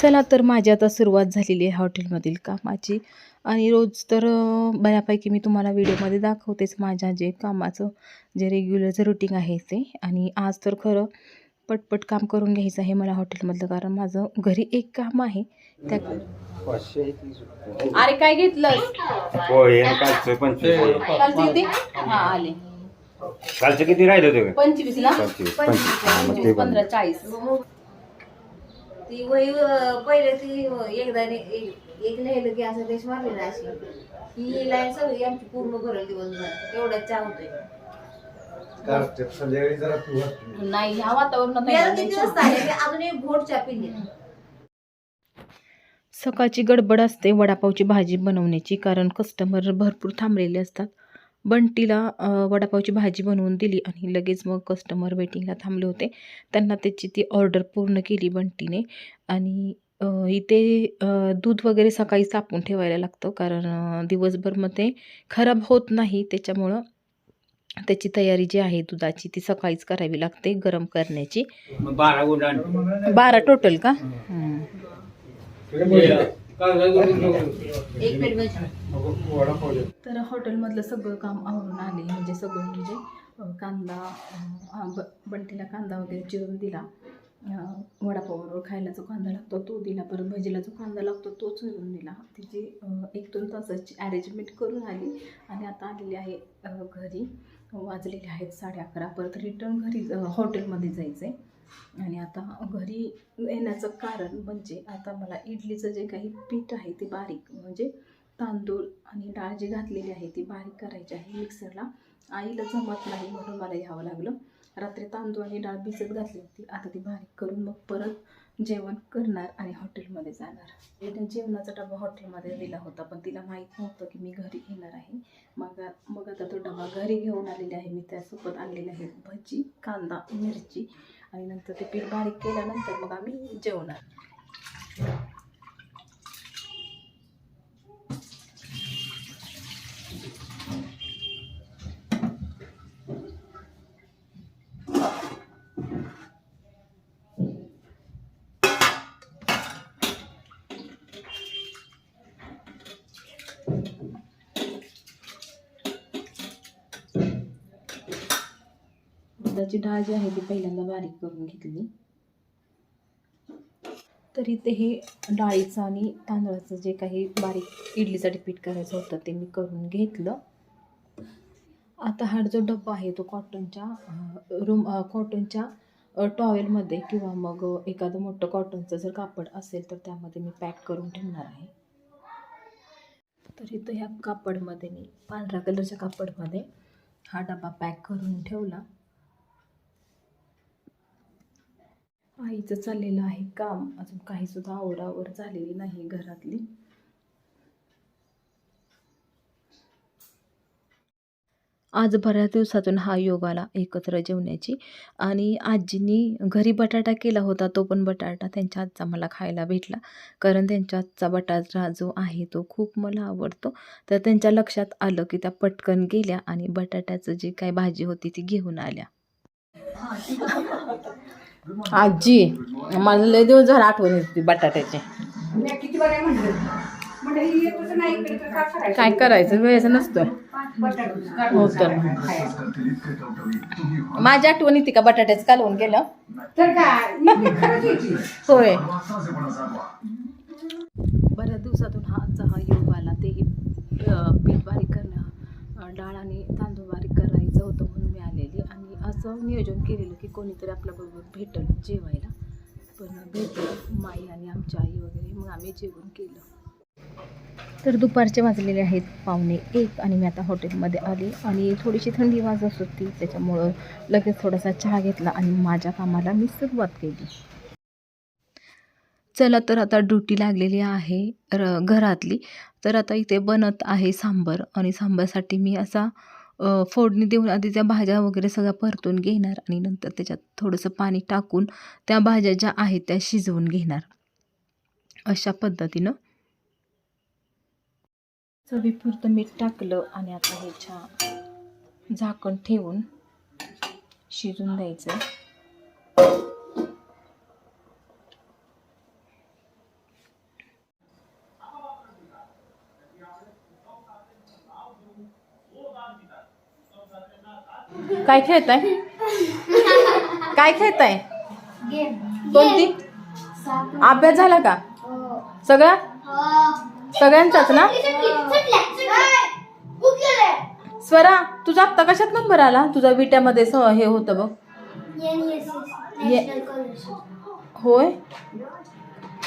चला तर माझी आता सुरुवात झालेली आहे हॉटेलमधील कामाची. आणि रोज तर बऱ्यापैकी मी तुम्हाला व्हिडिओमध्ये दाखवतेच माझ्या जे कामाचं जे रेग्युलरचं रुटीन आहे ते. आणि आज तर खरं पटपट काम करून घ्यायचं आहे मला हॉटेलमधलं कारण माझं घरी एक काम आहे. त्या. अरे काय घेतलं हा आले. कालचं किती राहिलं? पंचवीस ना? पंचवीस पंधरा चाळीस. ती वही पहिले ती एकदा एक लिहिलं की असं देश मारली ना अशी. ही लाईन सगळी आमची पूर्ण भरल दिवसभर. एवढ्याच चहा होतोय. संध्याकाळी जरा तू वाटतो नाही ह्या वातावरणात किती वाजता आले अजून एक घोट चहा पिली सकाळची गडबड असते वडापावची भाजी बनवण्याची कारण कस्टमर भरपूर थांबलेले असतात. बंटीला वडापावची भाजी बनवून दिली आणि लगेच मग कस्टमर वेटिंगला थांबले होते. त्यांना त्याची ती ऑर्डर पूर्ण केली बंटीने आणि इथे दूध वगैरे सकाळी तापून ठेवायला लागतं कारण दिवसभर मग ते खराब होत नाही. त्याच्यामुळं त्याची तयारी जी आहे दुधाची ती सकाळीच करावी लागते गरम करण्याची. बारा टोटल का? तर हॉटेलमधलं सगळं काम आवरून आले. म्हणजे सगळं म्हणजे कांदा बंटीला कांदा वगैरे चिरून दिला. अ, वडापावबरोबर खायला जो कांदा लागतो तो दिला. परत भजीला जो कांदा लागतो तो चिरून दिला. तिची एक दोन तासाची अरेंजमेंट करून आली. आणि आता आलेली आहे घरी. वाजलेले आहेत साडे अकरा. परत रिटर्न घरी हॉटेलमध्ये जायचं आहे आणि आता घरी येण्याचं कारण म्हणजे आता मला इडलीचं जे काही पीठ आहे ते बारीक म्हणजे तांदूळ आणि डाळ जी घातलेली आहे ती बारीक करायची आहे मिक्सरला. आईला जमत नाही म्हणून मला घ्यावं लागलं. रात्री तांदूळ आणि डाळ भिजत घातली होती. आता ती बारीक करून मग परत जेवण करणार आणि हॉटेलमध्ये जाणार. एकदा जेवणाचा डबा हॉटेलमध्ये दिला होता पण तिला माहीत नव्हतं की मी घरी येणार आहे. मग मग आता तो डबा घरी घेऊन आलेला आहे. मी त्यासोबत आणलेला आहे भजी कांदा मिरची आणि नंतर ते पीठ बारीक केल्यानंतर मग आम्ही जेवणार. दुधाची डाळ जी आहे ती पहिल्यांदा बारीक करून घेतली. तर इथे हे डाळीचं आणि तांदळाचं जे काही बारीक इडलीसाठी पीठ करायचं होतं ते मी करून घेतलं. आता हा जो डब्बा आहे तो कॉटनच्या रूम कॉटनच्या टॉवेलमध्ये किंवा मग एखादं मोठं कॉटनचं जर कापड असेल तर त्यामध्ये मी पॅक करून ठेवणार आहे. तर इथं ह्या कापडमध्ये मी पांढऱ्या कलरच्या कापडमध्ये हा डबा पॅक करून ठेवला. आईचं चाललेलं आहे काम. अजून काही सुद्धा आवरावर झालेली नाही घरातली. आज बऱ्याच दिवसातून हा योग आला एकत्र जेवण्याची. आणि आजीनी घरी बटाटा केला होता तो पण बटाटा त्यांच्या हातचा मला खायला भेटला. कारण त्यांच्या आजचा बटाटा जो आहे तो खूप मला आवडतो. तर त्यांच्या लक्षात आलं की त्या पटकन गेल्या आणि बटाट्याचं जी काही भाजी होती ती घेऊन आल्या. आजी मला लय दिवस झाला आठवण येते बटाट्याची. काय करायचं? वेळेचं नसतं. हो तर माझी आठवण येते का? बटाट्याचं कालवून केलं होय. बऱ्याच दिवसातून हा आजचा हा योग आला. ते अं, पीठ बारीक करणं डाळ आणि तांदूळ बारीक करायचं होतं म्हणून मी आलेली आणि असं नियोजन केलेलं की कोणीतरी आपल्याबरोबर भेटल जेवायला. पण भेटलं माई आणि आमची आई वगैरे मग आम्ही जेवण केलं. तर दुपारचे वाजलेले आहेत पावणे एक आणि मी आता हॉटेलमध्ये आले आणि थोडीशी थंडी वाजत होती त्याच्यामुळं लगेच थोडासा चहा घेतला आणि माझ्या कामाला मी सुरुवात केली. चला तर आता ड्युटी लागलेली आहे र घरातली. तर आता इथे बनत आहे सांबर आणि सांबारसाठी मी असा फोडणी देऊन आधी त्या भाज्या वगैरे सगळ्या परतून घेणार आणि नंतर त्याच्यात थोडंसं पाणी टाकून त्या भाज्या ज्या आहेत त्या शिजवून घेणार. अशा पद्धतीनं. चवीपुरतं मीठ टाकलं आणि आता हे छान झाकण ठेवून शिजून द्यायचं. काय खेळताय? काय खेळताय? कोणती? अभ्यास झाला का? सगळा? सगळ्यांचाच ना? स्वरा तुझा आत्ता कशात नंबर आला? तुझा विट्यामध्ये हे होतं बघ. होय?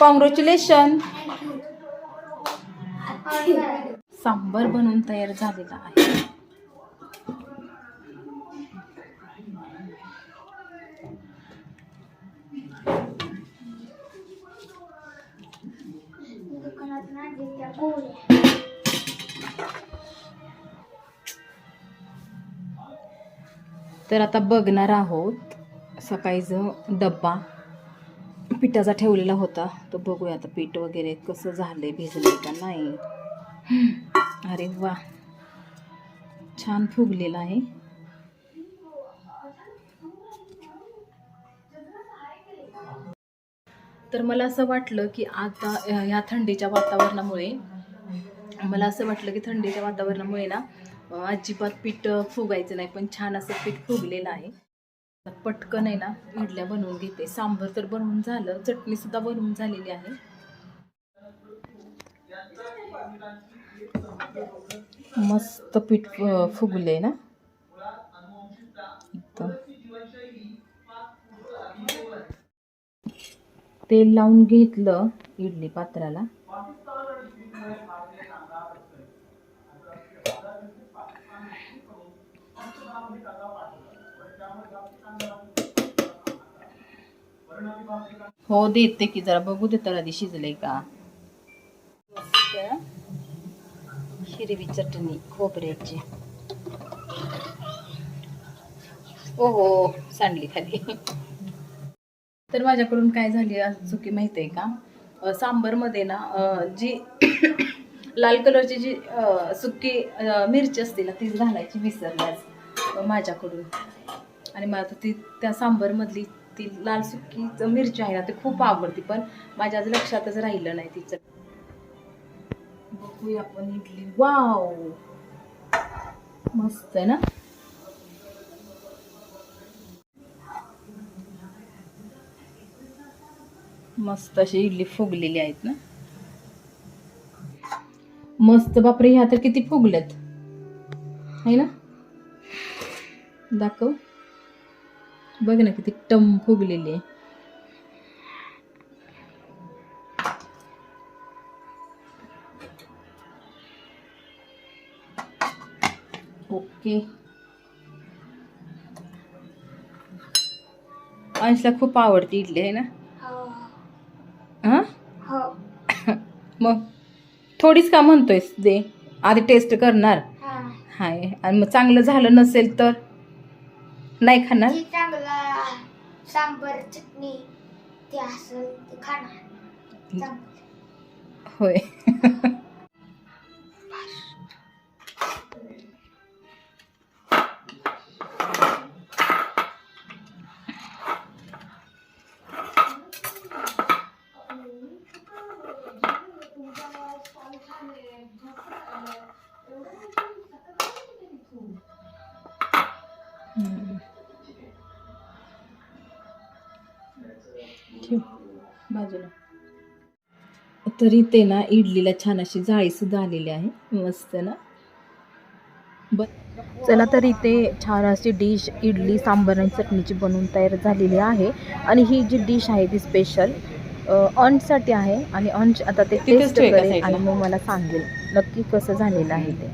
कॉंग्रॅच्युलेशन सांबर बनवून तयार झालेला आहे. तर आता बघणार आहोत. सकाळी डब्बा पिठाचा ठेवलेला होता तो बघूया आता पीठ वगैरे कसं झालंय भिजलंय का नाही. अरे वा. छान फुगलेला आहे. तर मला असं वाटलं की आता ह्या थंडीच्या वातावरणामुळे मला असं वाटलं की थंडीच्या वातावरणामुळे ना अजिबात पीठ फुगायचं नाही पण छान असं पीठ फुगलेलं आहे. पटकन आहे ना इडल्या बनवून घेते. सांबर तर बनवून झालं चटणी सुद्धा बनवून झालेली आहे. मस्त पीठ फुगले ना. तेल लावून घेतलं इडली पात्राला. हो देते की जरा बघू दे तर आधी शिजले का? हिरवी चटणी खोबऱ्याची. ओ हो सांडली खाली. तर माझ्याकडून काय झाली चुकी माहिती आहे का सांबरमध्ये ना जी लाल कलरची जी सुकी मिरची असते ना ती घालायची विसरल्याच माझ्याकडून. आणि मला तर ती त्या सांबरमधली ती लाल सुकी मिरची आहे ना ती खूप आवडती पण माझ्या आज लक्षातच राहिलं नाही तिचं. बघूया आपण इडली. वाव! मस्त आहे ना? मस्त अशी इडली फुगलेली आहेत ना. मस्त बापरे ह्या तर किती फुगल्यात. आहे ना? दाखव. बघ ना किती टम फुगलेली आहे. ओके. अंशला खूप आवडती इडली आहे ना हां मग थोडीच का म्हणतोयस दे आधी टेस्ट करणार. हाय. आणि मग चांगलं झालं नसेल तर? नाही खाणार? जी चांगला सांबर चटणी ते असेल ते खाणार. चांगलं. होय बाजूला. तरी ते ना इडलीला छान अशी जाळी सुद्धा आलेली आहे. मस्त ना. ब चला तर इथे छान अशी डिश इडली सांबर आणि चटणीची बनवून तयार झालेली आहे. आणि ही जी डिश आहे ती स्पेशल अंशसाठी आहे. आणि अंश आता ते टेस्ट करेल आणि मग मला सांगेल नक्की कसं झालेलं आहे ते.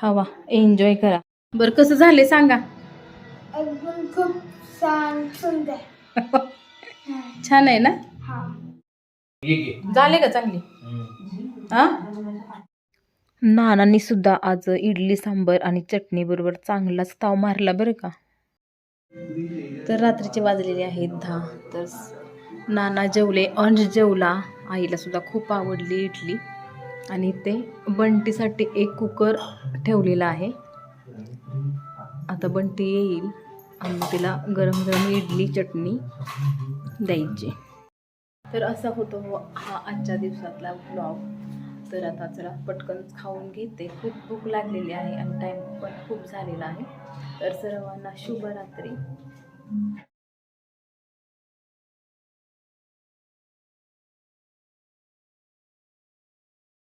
खावा एन्जॉय करा. बरं कसं झाले सांगा. एकदम खूप छान सुंदर. छान आहे ना? हा. झाले का चांगली? हा? नानांनी सुद्धा आज इडली सांबर आणि चटणी बरोबर चांगलाच ताव मारला बरं का? तर रात्रीचे वाजलेले आहेत दहा. तर नाना जेवले अंश जेवला. आईला सुद्धा खूप आवडली इडली. आणि ते बंटीसाठी एक कुकर ठेवलेला आहे. आता बंटी येईल. आणि मग तिला गरम गरम इडली चटणी द्यायची. तर असा होतो हो, हा आजच्या दिवसातला ब्लॉग तर आता चला पटकन खाऊन घेते. खूप भूक लागलेली आहे आणि टाईम पण खूप झालेला आहे. तर सर्वांना शुभरात्री.